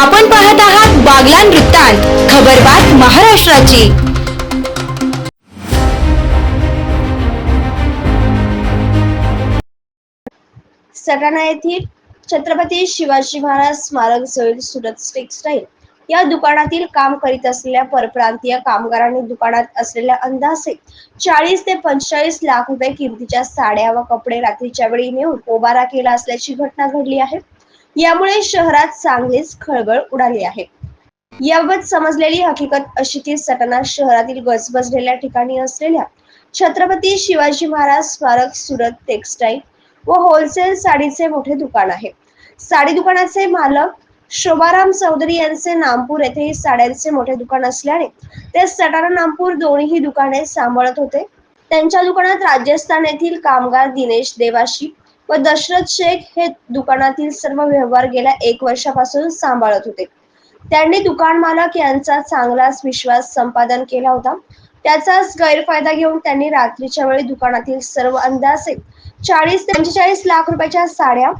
आपण पाहत आहात बागलान वृत्तांत खबरबात महाराष्ट्राची. सटाणा येथील छत्रपती शिवाजी महाराज स्मारक जवळ सुरत टेक्सटाईल या दुकानातील काम करीत असलेल्या परप्रांतीय कामगारांनी दुकानात असलेल्या अंदाजे चाळीस ते पंचेचाळीस लाख रुपये किमतीच्या साड्या व कपडे रात्रीच्या वेळी नेऊन उभारा केला असल्याची घटना घडली आहे. यामुळे शहरात चांगलीच खळबळ उडाली आहे. याबाबत समजलेली हकीकत अशी की सटाणा शहरातील गजबजलेल्या ठिकाणी असलेल्या छत्रपती शिवाजी महाराज स्मारक सुरत टेक्सटाईल व होलसेल साडीचे मोठे दुकान आहे. साडी दुकानाचे मालक शोभाराम चौधरी यांचे नामपूर येथे साड्यांचे मोठे दुकान असल्याने ते सटाणा नामपूर दोन्ही दुकाने सांभाळत होते. त्यांच्या दुकानात राजस्थान येथील कामगार दिनेश देवाशी व दशरथ शेख हे दुकानातील सर्व व्यवहार गेल्या एक वर्षापासून सांभाळत होते. त्यांनी दुकान मालक यांचा चांगलाच विश्वास संपादन केला होता. त्याचाच गैरफायदा घेऊन त्यांनी रात्रीच्या वेळी दुकानातील सर्व अंदाजे चाळीस पंचेचाळीस लाख रुपयाच्या साड्या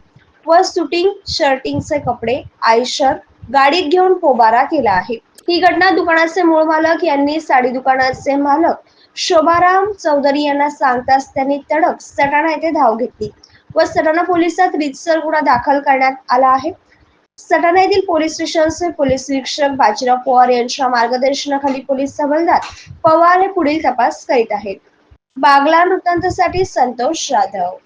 व सुटिंग शर्टिंगचे कपडे आयशर गाडीत घेऊन पोबारा केला आहे. ही घटना दुकानाचे मूळ मालक यांनी साडी दुकानाचे मालक शोभाराम चौधरी यांना सांगताच त्यांनी तडक सटाणा येथे धाव घेतली. व सटाणा पोलिसात रितसर गुन्हा दाखल करण्यात आला आहे. सटाणा येथील पोलीस स्टेशनचे पोलीस निरीक्षक बाजीराव पवार यांच्या मार्गदर्शनाखाली पोलीस संबंधात पवार हे पुढील तपास करीत आहेत. बागला वृत्तांतासाठी संतोष जाधव